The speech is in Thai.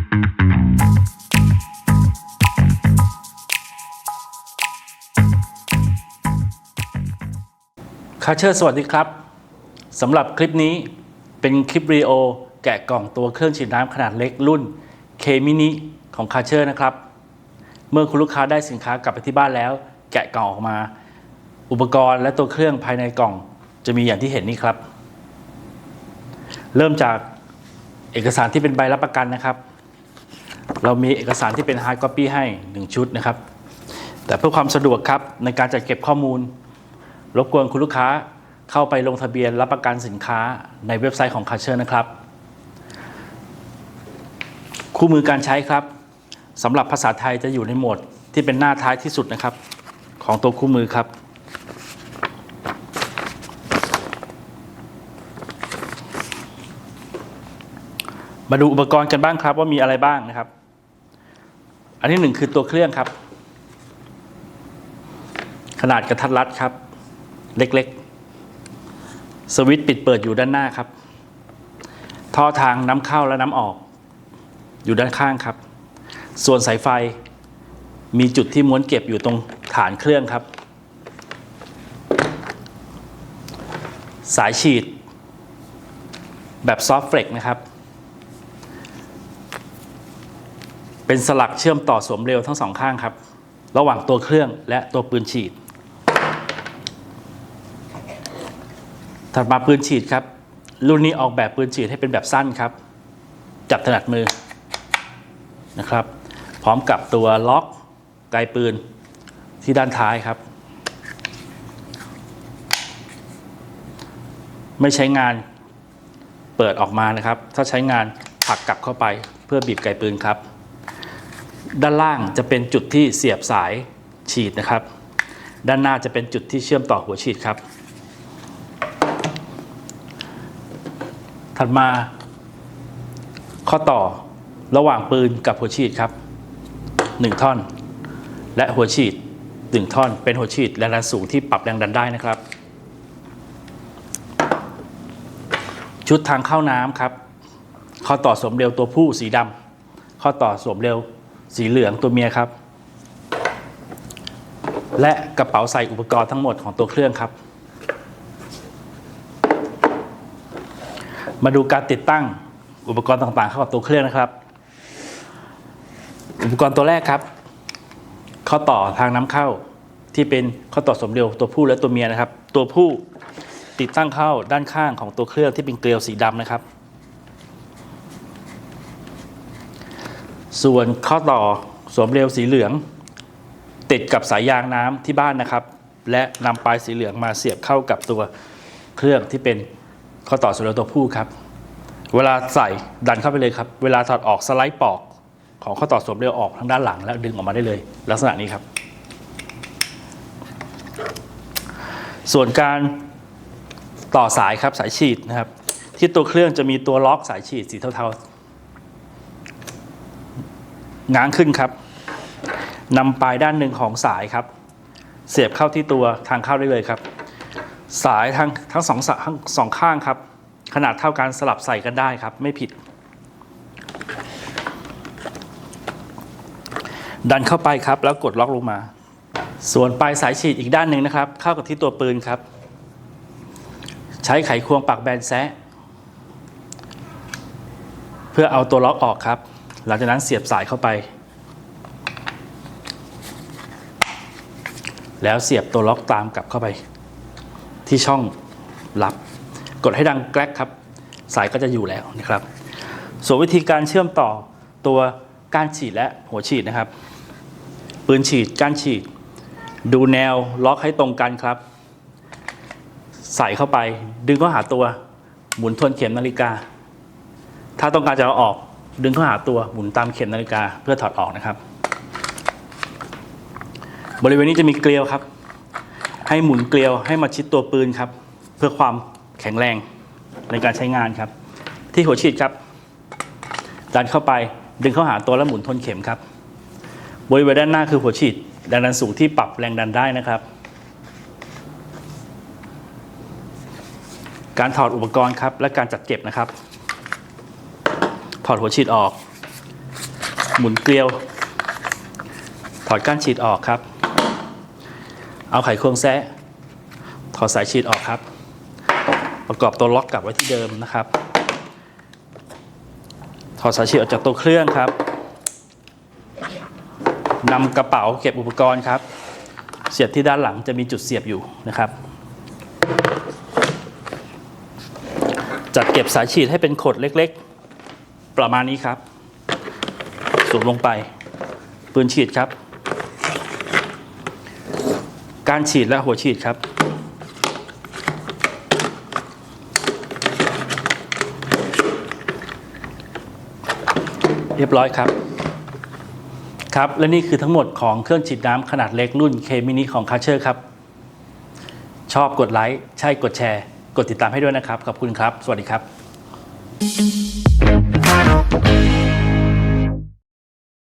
คาเชอร์สวัสดีครับสำหรับคลิปนี้เป็นคลิปวิดีโอแกะกล่องตัวเครื่องฉีดน้ำขนาดเล็กรุ่น K mini ของคาเชอร์นะครับ เมื่อคุณลูกค้าได้สินค้ากลับไปที่บ้านแล้ว แกะกล่องออกมา อุปกรณ์และตัวเครื่องภายในกล่อง จะมีอย่างที่เห็นนี่ครับ เริ่มจากเอกสารที่เป็นใบรับประกันนะครับ เรามีเอกสารที่เป็น hard copy ให้ 1 ชุดนะครับ แต่เพื่อความสะดวกครับในการจัดเก็บข้อมูล รบกวนคุณลูกค้าเข้าไปลงทะเบียนรับประกันสินค้าในเว็บไซต์ของคาเชอร์นะครับ คู่มือการใช้ครับสำหรับภาษาไทยจะอยู่ในโหมดที่เป็นหน้าท้ายที่สุดนะครับ ของตัวคู่มือครับ มาดูอุปกรณ์กันบ้างครับว่ามีอะไรบ้างนะครับ อันที่หนึ่งคือตัวเครื่องครับ ขนาดกระทัดรัดครับ เล็กๆ สวิตช์ปิดเปิดอยู่ด้านหน้าครับ ท่อทางน้ำเข้าและน้ำออก อยู่ด้านข้างครับ ส่วนสายไฟมีจุดที่ม้วนเก็บอยู่ตรงฐานเครื่องครับ สายฉีด แบบซอฟต์เฟลกนะครับ เป็นสลักเชื่อมต่อสวมเร็วทั้งสองข้างครับ ระหว่างตัวเครื่องและตัวปืนฉีด ถัดมาปืนฉีดครับ รุ่นนี้ออกแบบปืนฉีดให้เป็นแบบสั้นครับ จับถนัดมือนะครับ พร้อมกับตัวล็อกไกปืนที่ด้านท้ายครับ ไม่ใช้งานเปิดออกมานะครับ ถ้าใช้งานผลักกลับเข้าไปเพื่อบีบไกปืนครับ ด้านล่างจะเป็นจุดที่เสียบสายฉีดนะครับ ด้านหน้าจะเป็นจุดที่เชื่อมต่อหัวฉีดครับ ถัดมา ข้อต่อระหว่างปืนกับหัวฉีดครับ 1 ท่อน และหัวฉีด 1 ท่อน เป็นหัวฉีดแรงดันสูงที่ปรับแรงดันได้นะครับ ชุดทางเข้าน้ำครับ ข้อต่อสวมเร็วตัวผู้สีดำข้อต่อสวมเร็ว สีเหลืองตัวเมียครับ และกระเป๋าใส่อุปกรณ์ทั้งหมดของตัวเครื่องครับ มาดูการติดตั้งอุปกรณ์ต่างๆ เข้ากับตัวเครื่องนะครับ อุปกรณ์ตัวแรกครับ ข้อต่อทางน้ำเข้าที่เป็นข้อต่อสมเร็วตัวผู้และตัวเมียนะครับ ตัวผู้ติดตั้งเข้าด้านข้างของตัวเครื่องที่เป็นเกลียวสีดำนะครับ ส่วนข้อต่อสวมเร็วสีเหลือง ติดกับสายยางน้ำที่บ้านนะครับ และนำปลายสีเหลืองมาเสียบเข้ากับตัวเครื่องที่เป็นข้อต่อสวมเร็วตัวผู้ครับ เวลาใส่ดันเข้าไปเลยครับ เวลาถอดออกสไลด์ปอกของข้อต่อสวมเร็วออกทางด้านหลัง แล้วดึงออกมาได้เลย ลักษณะนี้ครับ ส่วนการต่อสายครับสายฉีดนะครับ ที่ตัวเครื่องจะมีตัวล็อกสายฉีดสีเทาๆ ง้างขึ้นครับนำปลายด้านหนึ่งของสายครับ เสียบเข้าที่ตัวทางเข้าได้เลยครับ สายทั้งทั้งสองสทั้งสองข้างครับ ขนาดเท่ากันสลับใส่กันได้ครับ ไม่ผิด ดันเข้าไปครับแล้วกดล็อกลงมา ส่วนปลายสายฉีดอีกด้านหนึ่งนะครับ เข้ากับที่ตัวปืนครับ ใช้ไขควงปักแบนแซะเพื่อเอาตัวล็อกออกครับ หลังจากนั้นเสียบสายเข้าไป แล้วเสียบตัวล็อกตามกลับเข้าไป ที่ช่องรับ กดให้ดังแกรกครับ สายก็จะอยู่แล้วนะครับ ส่วนวิธีการเชื่อมต่อตัวกานฉีดและหัวฉีดนะครับ ปืนฉีดก้านฉีด ดูแนวล็อกให้ตรงกันครับ ใส่เข้าไป ดึงเข้าหาตัว หมุนทวนเข็มนาฬิกา ถ้าต้องการจะเอาออก ดึงเข้าหาตัวหมุนตามเข็มนาฬิกาเพื่อถอดออกนะครับ บริเวณนี้จะมีเกลียวครับ ให้หมุนเกลียวให้มาชิดตัวปืนครับ เพื่อความแข็งแรงในการใช้งานครับ ที่หัวฉีดครับ ดันเข้าไปดึงเข้าหาตัวแล้วหมุนทนเข็มครับบริเวณด้านหน้าคือหัวฉีดแรงดันสูงที่ปรับแรงดันได้นะครับ การถอดอุปกรณ์ครับและการจัดเก็บนะครับ ถอดหัวฉีดออก หมุนเกลียว ถอดก้านฉีดออกครับ เอาไขควงแซะถอดสายฉีดออกครับ ประกอบตัวล็อกกลับไว้ที่เดิมนะครับ ถอดสายฉีดออกจากตัวเครื่องครับนำกระเป๋าเก็บอุปกรณ์ครับ เสียบที่ด้านหลังจะมีจุดเสียบอยู่นะครับจัดเก็บสายฉีดให้เป็นขดเล็กๆ ประมาณนี้ครับสวมลงไปปืนฉีดครับ การฉีดและหัวฉีดครับ เรียบร้อยครับครับและนี่คือทั้งหมดของเครื่องฉีดน้ำขนาดเล็กรุ่น K mini ของ k a เชอร์ครับ ชอบกดไลค์ ใช่กดแชร์ กดติดตามให้ด้วยนะครับ ขอบคุณครับ สวัสดีครับ Thank you.